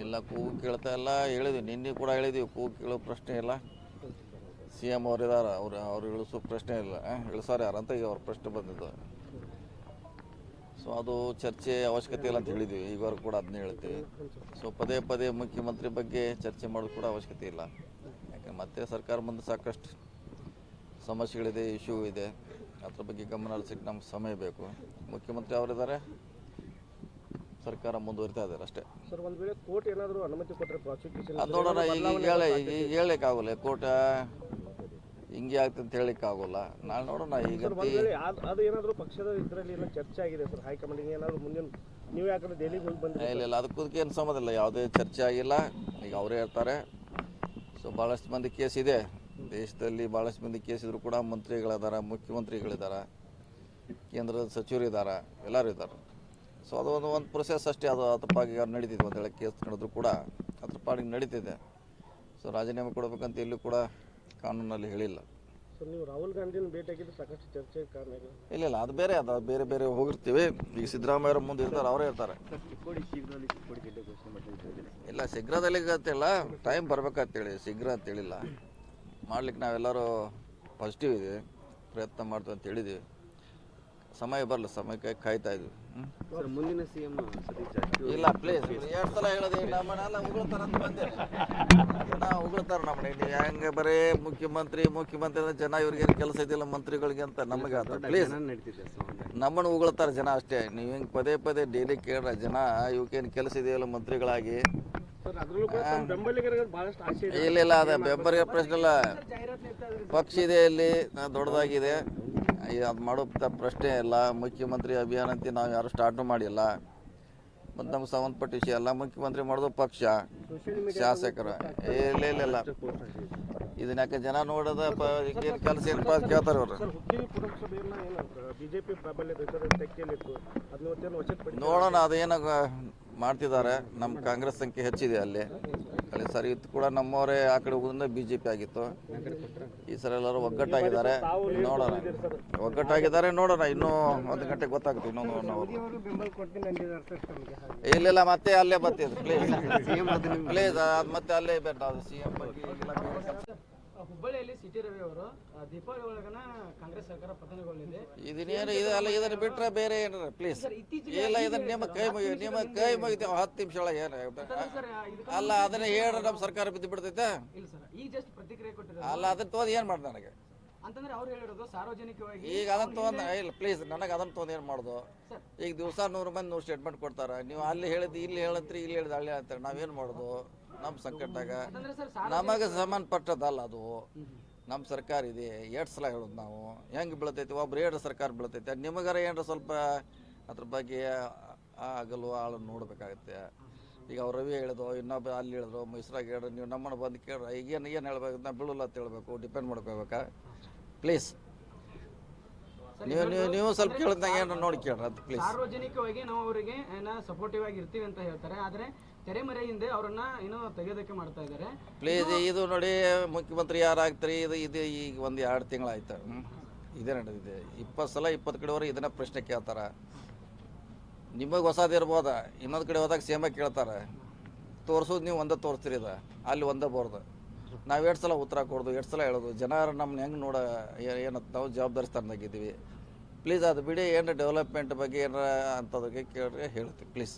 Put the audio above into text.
ಇಲ್ಲ, ಕೂಗು ಕೇಳ್ತಾ ಇಲ್ಲ. ಹೇಳಿದ್ವಿ, ನಿನ್ನೆ ಕೂಡ ಹೇಳಿದ್ವಿ, ಕೂಗು ಕೇಳೋ ಪ್ರಶ್ನೆ ಇಲ್ಲ. ಸಿ ಎಂ ಅವ್ರು ಇದಾರೆ, ಅವ್ರು ಅವ್ರು ಇಳಿಸೋ ಪ್ರಶ್ನೆ ಇಲ್ಲ. ಇಳಿಸಾರ ಇಳಿಸೋರು ಯಾರು ಅಂತ ಈಗ ಅವ್ರ ಪ್ರಶ್ನೆ ಬಂದಿದ್ದು. ಸೊ ಅದು ಚರ್ಚೆ ಅವಶ್ಯಕತೆ ಇಲ್ಲ ಅಂತ ಹೇಳಿದ್ವಿ. ಈಗವರೆಗೂ ಕೂಡ ಅದನ್ನೇ ಹೇಳ್ತೀವಿ. ಸೊ ಪದೇ ಪದೇ ಮುಖ್ಯಮಂತ್ರಿ ಬಗ್ಗೆ ಚರ್ಚೆ ಮಾಡೋದು ಕೂಡ ಅವಶ್ಯಕತೆ ಇಲ್ಲ. ಯಾಕಂದ್ರೆ ಮತ್ತೆ ಸರ್ಕಾರ ಮುಂದೆ ಸಾಕಷ್ಟು ಸಮಸ್ಯೆಗಳಿದೆ, ಇಶ್ಯೂ ಇದೆ. ಅದ್ರ ಬಗ್ಗೆ ಗಮನ ಹರಿಸಕ್ಕೆ ನಮ್ಗೆ ಸಮಯ ಬೇಕು. ಮುಖ್ಯಮಂತ್ರಿ ಅವರಿದ್ದಾರೆ ಸರ್ಕಾರ ಮುಂದುವರಿತಾ ಇದ್ದಾರೆ ಅಷ್ಟೇ. ಸರ್ ಒಂದು ವೇಳೆ ಕೋರ್ಟ್ ಏನಾದರೂ ಅನುಮತಿ ಕೊಟ್ಟರೆ ಪ್ರಾಸಿಕ್ಯೂಷನ್ ಅದು ನೋಡೋಣ ಈಗ ಹೇಳಿ ಈಗ ಹೇಳಕ್ಕಾಗಲ್ಲ ಕೋರ್ಟ್ ಹಿಂಗೆ ಆಗ್ತದೆ ಅಂತ ಹೇಳಕ್ಕಾಗಲ್ಲ. ನಾಳೆ ನೋಡೋಣ ಈಗ ಅದು ಏನಾದರೂ ಪಕ್ಷದ ಇದರಲ್ಲಿ ಏನೋ ಚರ್ಚೆ ಆಗಿದೆ ಸರ್ ಹೈಕಮಾಂಡಿಗೆ ಏನಾದರೂ ಮುಂದಿನ ನೀವು ಯಾಕಂದ್ರೆ ದೆಹಲಿಗೆ ಹೋಗಿ ಬಂದ್ರಿ ಇಲ್ಲ ಇಲ್ಲ ಅದಕ್ಕೂ ಏನು ಸಂಬಂಧ ಇಲ್ಲ ಯಾವುದೇ ಚರ್ಚೆ ಆಗಿಲ್ಲ. ಈಗ ಅವರೇ ಹೇಳ್ತಾರೆ. ಸೊ ಭಾಳಷ್ಟು ಮಂದಿ ಕೇಸ್ ಇದೆ. ದೇಶದಲ್ಲಿ ಭಾಳಷ್ಟು ಮಂದಿ ಕೇಸ್ ಇದ್ರು ಕೂಡ ಮಂತ್ರಿಗಳಿದ್ದಾರೆ ಮುಖ್ಯಮಂತ್ರಿಗಳಿದ್ದಾರೆ ಕೇಂದ್ರದ ಸಚಿವರು ಇದ್ದಾರೆ ಎಲ್ಲರೂ ಇದ್ದಾರೆ ಸೊ ಅದು ಒಂದು ಒಂದು ಪ್ರೊಸೆಸ್ ಅಷ್ಟೇ. ಅದು ಅದ್ರ ಪಾಡಿಗೆ ನಡೀತಿದೆ ಅಂತ ಹೇಳಿ ಕೇಸ್ ನಡೆದ್ರು ಕೂಡ ಅದ್ರ ಪಾಡಿಗೆ ನಡೀತಿದೆ. ಸೊ ರಾಜೀನಾಮೆ ಕೊಡಬೇಕಂತ ಎಲ್ಲೂ ಕೂಡ ಕಾನೂನಲ್ಲಿ ಹೇಳಿಲ್ಲ. ನೀವು ರಾಹುಲ್ ಗಾಂಧಿನ ಭೇಟಿಯಾಗಿದ್ದು ಸಾಕಷ್ಟು ಚರ್ಚೆ ಕಾರಣ ಇಲ್ಲ ಇಲ್ಲ ಅದು ಬೇರೆ ಅದು ಬೇರೆ ಬೇರೆ ಹೋಗಿರ್ತೀವಿ. ಈಗ ಸಿದ್ದರಾಮಯ್ಯ ಮುಂದೆ ಇರ್ತಾರೆ ಅವರೇ ಇರ್ತಾರೆ. ಇಲ್ಲ ಶೀಘ್ರದಲ್ಲಿ ಗೊತ್ತಿಲ್ಲ ಟೈಮ್ ಬರ್ಬೇಕಂತೇಳಿ ಶೀಘ್ರ ಅಂತೇಳಿಲ್ಲ ಮಾಡ್ಲಿಕ್ಕೆ ನಾವೆಲ್ಲರೂ ಪಾಸಿಟಿವ್ ಇದೆ ಪ್ರಯತ್ನ ಮಾಡ್ತೀವಿ ಅಂತ ಹೇಳಿದ್ವಿ. ಸಮಯ ಬರಲ್ಲ ಸಮಯಕ್ಕೆ ಕಾಯ್ತಾ ಇದ್ವಿ. ಮುಂದಿನ ಸಿಎಂ ಇಲ್ಲ ಪ್ಲೀಸ್ ಎರಡು ಸಲ ಹೇಳೋದು ನಮ್ಮನ್ನೆಲ್ಲ ಉಗುಳ್ತಾರ ಅಂತ ಬಂದೆ. ಜನ ಉಗುಳ್ತಾರ ನಮ್ಮನೆ ನೀವು ಹೆಂಗೆ ಬರೀ ಮುಖ್ಯಮಂತ್ರಿ ಮುಖ್ಯಮಂತ್ರಿ ಅಂದ್ರೆ ಜನ ಇವ್ರಿಗೆ ಏನು ಕೆಲಸ ಇದಿಲ್ಲ ಮಂತ್ರಿಗಳಿಗೆ ಅಂತ ನಮಗೆ ಅದು ಪ್ಲೀಸ್ ನಮ್ಮನ್ನು ಉಗುಳ್ತಾರೆ ಜನ ಅಷ್ಟೇ. ನೀವು ಹಿಂಗೆ ಪದೇ ಪದೇ ಡೈಲಿ ಕೇಳ್ರ ಜನ ಇವಕ್ಕೇನು ಕೆಲಸ ಇದೆಯಲ್ಲ ಮಂತ್ರಿಗಳಾಗಿ? ಇಲ್ಲ ಇಲ್ಲ ಅದ ಬೆಂಬಲಿಗೆ ಪ್ರಶ್ನೆ ಇಲ್ಲ. ಪಕ್ಷ ಇದೆ ಇಲ್ಲಿ ದೊಡ್ಡದಾಗಿದೆ. ಅದು ಮಾಡೋ ಪ್ರಶ್ನೆ ಇಲ್ಲ. ಮುಖ್ಯಮಂತ್ರಿ ಅಭಿಯಾನ ಅಂತ ನಾವು ಯಾರು ಸ್ಟಾರ್ಟ್ ಮಾಡಿಲ್ಲ. ಮತ್ತು ನಮ್ಗೆ ಸಂಬಂಧಪಟ್ಟ ವಿಷಯ ಎಲ್ಲ ಮುಖ್ಯಮಂತ್ರಿ ಮಾಡೋದು ಪಕ್ಷ ಶಾಸಕರು. ಇಲ್ಲ ಇಲ್ಲ ಇಲ್ಲ. ಇದನ್ನ ಯಾಕೆ ಜನ ನೋಡೋದ ಏನು ಕೆಲಸ ಏನಪ್ಪ ಅಂತ ಕೇಳ್ತಾರೆ ಅವರು? ನೋಡೋಣ ಅದೇನ ಮಾಡ್ತಿದ್ದಾರೆ ನಮ್ಮ ಕಾಂಗ್ರೆಸ್ ಸಂಖ್ಯೆ ಹೆಚ್ಚಿದೆ ಅಲ್ಲಿ. ಅಲ್ಲಿ ಸರಿ ಇತ್ತು ಕೂಡ ನಮ್ಮವರೇ ಆ ಕಡೆ ಹೋಗೋದ್ರಿಂದ ಬಿ ಜೆ ಪಿ ಆಗಿತ್ತು. ಈ ಸರಿ ಎಲ್ಲರೂ ಒಗ್ಗಟ್ಟಾಗಿದ್ದಾರೆ. ನೋಡೋಣ. ಒಗ್ಗಟ್ಟಾಗಿದ್ದಾರೆ ನೋಡೋಣ. ಇನ್ನೂ ಒಂದು ಗಂಟೆ ಗೊತ್ತಾಗುತ್ತೆ ಇನ್ನೊಂದು ಒನ್ ಅವರ್ ಬೆಂಬಲ ಕೊಡ್ತೀನಿ ಅಂದಿದ್ದಾರೆ ಸರ್ ತಮಗೆ ಇಲ್ಲ ಇಲ್ಲ ಮತ್ತೆ ಅಲ್ಲೇ ಬರ್ತೀವಿ ಪ್ಲೀಸ್ ಪ್ಲೀಸ್ ಅದು ಮತ್ತೆ ಅಲ್ಲೇ ಬೇಡ ಅದು ಸಿ ಎಂ ಬಗ್ಗೆ. ಹುಬ್ಬಳ್ಳಿಯಲ್ಲಿ ಸಿಟಿ ರವಿ ಅವರು ದೀಪಾವಳಿ ಒಳಗನ ಕಾಂಗ್ರೆಸ್ ಸರ್ಕಾರ ಪತನಗೊಂಡಿದೆ ಇದನ್ನೇನು ಇದು ಅಲ್ಲ ಇದನ್ನ ಬಿಟ್ರೆ ಬೇರೆ ಏನಾರ ಪ್ಲೀಸ್ ಇಲ್ಲ ಇದನ್ನ ನಿಮ್ಮ ಕೈ ಮುಗಿ ನಿಮ್ಮ ಕೈ ಮುಗಿತೇವೆ ಹತ್ತು ನಿಮಿಷ ಒಳಗೆ ಏನು ಅಲ್ಲ ಅದನ್ನ ಹೇಳ್ರೆ ನಮ್ಮ ಸರ್ಕಾರ ಬಿದ್ದು ಬಿಡ್ತೈತೆ? ಇಲ್ಲ ಸರ್ ಈ ಜಸ್ಟ್ ಪ್ರತಿಕ್ರಿಯೆ ಕೊಟ್ಟಿರೋದು. ಅಲ್ಲ ಅದನ್ನ ತೋದ್ ಏನು ಮಾಡ್ದೆ ನನಗೆ? ಅಂತಂದ್ರೆ ಅವ್ರು ಹೇಳಿರೋದು ಸಾರ್ವಜನಿಕವಾಗಿ ಈಗ ಅದನ್ನ ತೊಗೊಂಡು ಇಲ್ಲ ಪ್ಲೀಸ್ ನನಗೆ ಅದನ್ನ ತೊಗೊಂಡು ಏನು ಮಾಡೋದು. ಈಗ ದಿವಸ ನೂರು ಮಂದಿ ನೂರು ಸ್ಟೇಟ್ಮೆಂಟ್ ಕೊಡ್ತಾರೆ. ನೀವು ಅಲ್ಲಿ ಹೇಳಿದ್ದು ಇಲ್ಲಿ ಹೇಳತ್ರಿ ಇಲ್ಲಿ ಹೇಳಿದ ಅಲ್ಲಿ ಹೇಳ್ತಾರೆ ನಾವೇನು ಮಾಡೋದು? ನಮ್ಮ ಸಂಕಟದಾಗ ನಮಗೆ ಸಂಬಂಧಪಟ್ಟದಲ್ಲ ಅದು. ನಮ್ಮ ಸರ್ಕಾರ ಇದೆ ಎರಡು ಸಲ ಹೇಳೋದು ನಾವು. ಹೆಂಗೆ ಬೀಳ್ತೈತಿ? ಒಬ್ರು ಎರಡು ಸರ್ಕಾರ ಬೀಳ್ತೈತೆ. ನಿಮಗಾರ ಏನಾರ ಸ್ವಲ್ಪ ಅದ್ರ ಬಗ್ಗೆ ಆಗಲು ಆಳು ನೋಡಬೇಕಾಗತ್ತೆ. ಈಗ ಅವ್ರು ರವಿ ಹೇಳಿದ್ರು ಇನ್ನೊಬ್ಬ ಅಲ್ಲಿ ಹೇಳಿದ್ರು ಮೈಸೂರಾಗ ಹೇಳಿದ್ರು ನೀವು ನಮ್ಮನ್ನು ಬಂದು ಕೇಳ್ರಿ. ಈಗೇನು ಏನು ಏನು ಹೇಳ್ಬೇಕು ನಾ ಬೀಳಲ್ಲ ಅಂತ ಹೇಳ್ಬೇಕು. ಡಿಪೆಂಡ್ ಮಾಡ್ಕೋಬೇಕಾ? ಪ್ಲೀಸ್ ನೀವು ನೀವು ನೀವು ಸ್ವಲ್ಪ ಕೇಳಿದಾಗ ನೋಡಿ ಕೇಳ್ರಿ ಅದು ಪ್ಲೀಸ್ ಸಾರ್ವಜನಿಕವಾಗಿ ನಾವು ಅವರಿಗೆ ಏನ ಸಪೋರ್ಟಿವ್ ಆಗಿ ಇರ್ತೀವಿ ಅಂತ ಹೇಳ್ತಾರೆ. ಆದ್ರೆ ತೆರೆಮರೆ ಹಿಂದೆ ಅವರನ್ನ ಏನೋ ತೆಗೆಯೋದಕ್ಕೆ ಮಾಡ್ತಾ ಇದ್ದಾರೆ. ಪ್ಲೀಸ್ ಇದು ನೋಡಿ ಮುಖ್ಯಮಂತ್ರಿ ಯಾರಾಗ್ತಾರೆ? ಇದು ಇದು ಈಗ ಒಂದು ಎರಡು ತಿಂಗಳಾಯ್ತು. ಹ್ಮ್. ಇದೇ ನಡೆದಿದೆ. ಇಪ್ಪತ್ತು ಸಲ ಇಪ್ಪತ್ತು ಕಡೆವರೆಗೆ ಇದನ್ನ ಪ್ರಶ್ನೆ ಕೇಳ್ತಾರೆ. ನಿಮಗೆ ಹೊಸದಿರ್ಬೋದ ಇನ್ನೊಂದು ಕಡೆ ಹೋದಾಗ ಸೇಮ ಕೇಳ್ತಾರೆ. ತೋರಿಸೋದು ನೀವು ಒಂದೇ ತೋರಿಸ್ತೀರಿ ಇದು. ಅಲ್ಲಿ ಒಂದೇ ಬೋರ್ದು. ನಾವು ಎರಡು ಸಲ ಉತ್ತರ ಕೊಡೋದು, ಎರಡು ಸಲ ಹೇಳೋದು. ಜನರು ನಮ್ಮನ್ನ ಹೆಂಗೆ ನೋಡ ಏನು ನಾವು ಜವಾಬ್ದಾರಿ ಸ್ಥಾನದಾಗಿದ್ದೀವಿ ಪ್ಲೀಸ್ ಅದು ಬಿಡಿ ಏನು ಡೆವಲಪ್ಮೆಂಟ್ ಬಗ್ಗೆ ಏನಾರ ಅಂಥದಕ್ಕೆ ಕೇಳ್ರಿ, ಹೇಳ್ತೀವಿ. ಪ್ಲೀಸ್